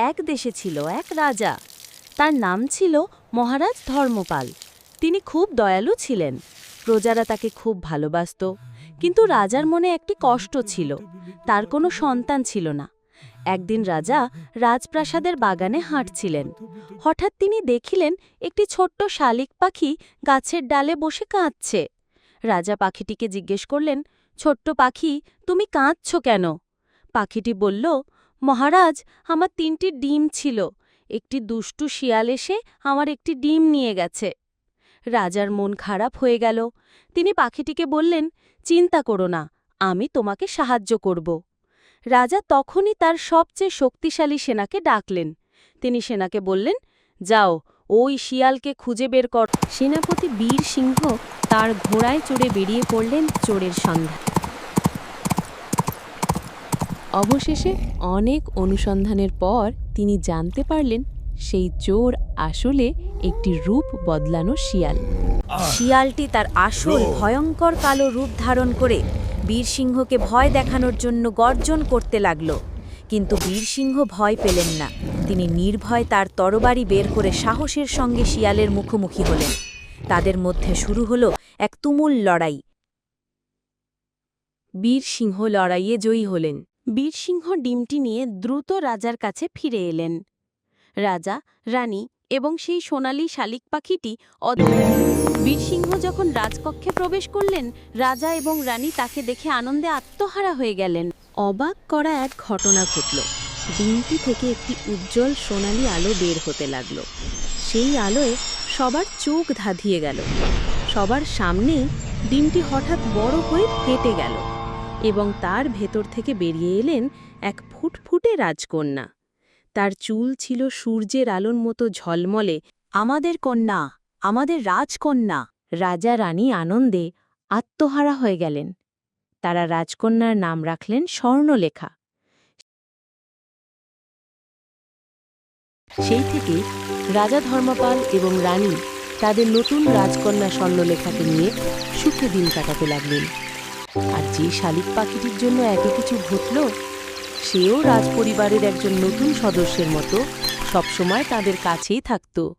এক দেশে ছিল এক রাজা। তার নাম ছিল মহারাজ ধর্মপাল। তিনি খুব দয়ালু ছিলেন। প্রজারা তাকে খুব ভালোবাসত। কিন্তু রাজার মনে একটি কষ্ট ছিল। তার কোনো সন্তান ছিল না। একদিন রাজা রাজপ্রাসাদের বাগানে হাঁটছিলেন। হঠাৎ তিনি দেখিলেন একটি ছোট্ট শালিক পাখি গাছের ডালে বসে কাঁদছে। রাজা পাখিটিকে জিজ্ঞেস করলেন, ছোট্ট পাখি, তুমি কাঁদছ কেন? পাখিটি বলল মহারাজ, আমার তিনটি ডিম ছিল। একটি দুষ্টু শিয়াল এসে আমার একটি ডিম নিয়ে গেছে। রাজার মন খারাপ হয়ে গেল। তিনি পাখিটিকে বললেন, চিন্তা করো না, আমি তোমাকে সাহায্য করব। রাজা তখনই তার সবচেয়ে শক্তিশালী সেনাকে ডাকলেন। তিনি সেনাকে বললেন, যাও, ওই শিয়ালকে খুঁজে বের কর। সেনাপতি বীর সিংহ তার ঘোড়ায় চড়ে বেরিয়ে পড়লেন চোরের সন্ধান। অবশেষে অনেক অনুসন্ধানের পর তিনি জানতে পারলেন সেই চোর আসলে একটি রূপ বদলানো শিয়াল। শিয়ালটি তার আসল ভয়ঙ্কর কালো রূপ ধারণ করে বীরসিংহকে ভয় দেখানোর জন্য গর্জন করতে লাগল। কিন্তু বীরসিংহ ভয় পেলেন না। তিনি নির্ভয় তার তরবারি বের করে সাহসের সঙ্গে শিয়ালের মুখোমুখি হলেন। তাদের মধ্যে শুরু হল এক তুমুল লড়াই। বীরসিংহ লড়াইয়ে জয়ী হলেন। বীরসিংহ ডিমটি নিয়ে দ্রুত রাজার কাছে ফিরে এলেন। রাজা, রানী এবং সেই সোনালি শালিক পাখিটি বীরসিংহ যখন রাজকক্ষে প্রবেশ করলেন, রাজা এবং রানী তাকে দেখে আনন্দে আত্মহারা হয়ে গেলেন। অবাক করা এক ঘটনা ঘটল। ডিমটি থেকে একটি উজ্জ্বল সোনালি আলো বের হতে লাগল। সেই আলোয় সবার চোখ ধাঁধিয়ে গেল। সবার সামনেই ডিমটি হঠাৎ বড় হয়ে ফেটে গেল। এবং তার ভেতর থেকে বেরিয়ে এলেন এক ফুটফুটে রাজকন্যা। তার চুল ছিল সূর্যের আলোর মতো ঝলমলে, আমাদের কন্যা, আমাদের রাজকন্যা! রাজা রানী আনন্দে আত্মহারা হয়ে গেলেন। তারা রাজকন্যার নাম রাখলেন স্বর্ণলেখা। সেই থেকে রাজা ধর্মপাল এবং রানী তাদের নতুন রাজকন্যা স্বর্ণলেখাকে নিয়ে সুখে দিন কাটাতে লাগলেন। আর যে শালিক পাখিটির জন্য এত কিছু ঘটল, সেও রাজপরিবারের একজন নতুন সদস্যের মতো সবসময় তাদের কাছেই থাকতো।